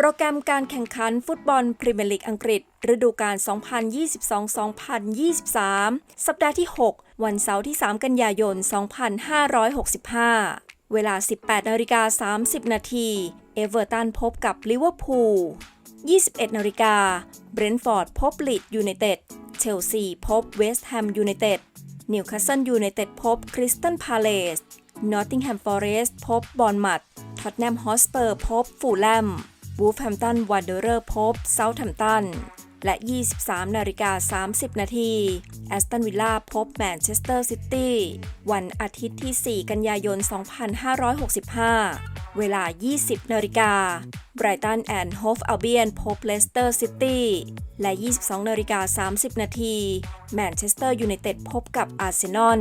โปรแกรมการแข่งขันฟุตบอลพรีเมียร์ลีกอังกฤษ ฤดูกาล 2022-2023 สัปดาห์ที่ 6 วันเสาร์ที่ 3 กันยายน 2565 เวลา 18นาฬิกา30 นาทีเอเวอร์ตันพบกับลิเวอร์พูล 21นาฬิกาเบรนท์ฟอร์ดพบลีดยูไนเต็ด เชลซีพบเวสต์แฮมยูไนเต็ด นิวคาสเซิลยูไนเต็ดพบคริสตันพาเลส นอตติงแฮมฟอเรสต์พบบอร์นมัด ท็อตแนมฮอสเปอร์พบฟูลแลม วูฟแฮมตันวันเดอร์พบเซาท์แฮมตัน และ 23 นาฬิกา 30 นาทีแอสตันวิลล่าพบแมนเชสเตอร์ซิตี้ วันอาทิตย์ที่ 4 กันยายน 2565 เวลา 20 นาฬิกาไบรตันแอนด์โฮฟอัลเบียนพบเลสเตอร์ซิตี้ และ 22 นาฬิกา 30 นาทีแมนเชสเตอร์ยูไนเต็ดพบกับอาร์เซนอล